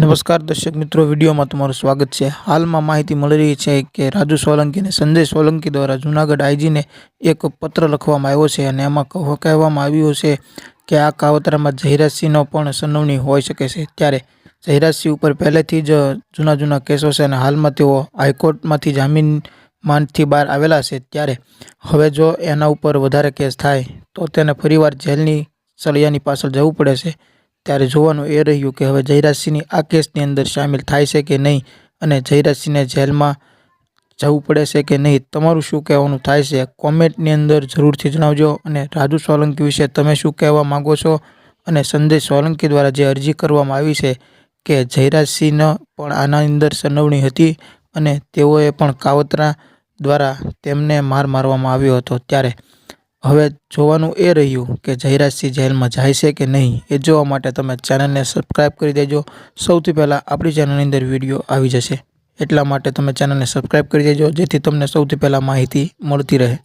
નમસ્કાર દર્શક મિત્રો, વિડીયોમાં તમારું સ્વાગત છે. હાલમાં માહિતી મળી રહી છે કે રાજુ સોલંકી અને સંજય સોલંકી દ્વારા જૂનાગઢ આઈજીને એક પત્ર લખવામાં આવ્યો છે અને એમાં કહો- કહેવામાં આવ્યું છે કે આ કાવતરામાં જહીરાજસિંહનો પણ સંડોવણી હોઈ શકે છે. ત્યારે જહીરાજસિંહ ઉપર પહેલેથી જ જૂના જૂના કેસો છે અને હાલમાં તેઓ હાઈકોર્ટમાંથી જામીનમાંથી બહાર આવેલા છે. ત્યારે હવે જો એના ઉપર વધારે કેસ થાય, તો તેને ફરીવાર જેલની સળિયાની પાછળ જવું પડે છે. ત્યારે જોવાનું એ રહ્યું કે હવે જયરાજસિંહની આ કેસની અંદર સામેલ થાય છે કે નહીં અને જયરાજસિંહને જેલમાં જવું પડે છે કે નહીં, તમારું શું કહેવાનું થાય છે? કોમેન્ટની અંદર જરૂરથી જણાવજો અને રાજુ સોલંકી વિશે તમે શું કહેવા માગો છો? અને સંદેશ સોલંકી દ્વારા જે અરજી કરવામાં આવી છે કે જયરાજસિંહનો પણ આના અંદર સંડોવણી હતી અને તેઓએ પણ કાવતરા દ્વારા તેમને માર મારવામાં આવ્યો હતો ત્યારે હવે જોવાનું એ રહ્યું કે જયરાજસિંહ જેલમાં જાય છે કે નહીં એ જોવા માટે તમે ચેનલને સબસ્ક્રાઈબ કરી દેજો. સૌથી પહેલાં આપણી ચેનલની અંદર વીડિયો આવી જશે. એટલા માટે તમે ચેનલને સબસ્ક્રાઈબ કરી દેજો જેથી તમને સૌથી પહેલાં માહિતી મળતી રહે.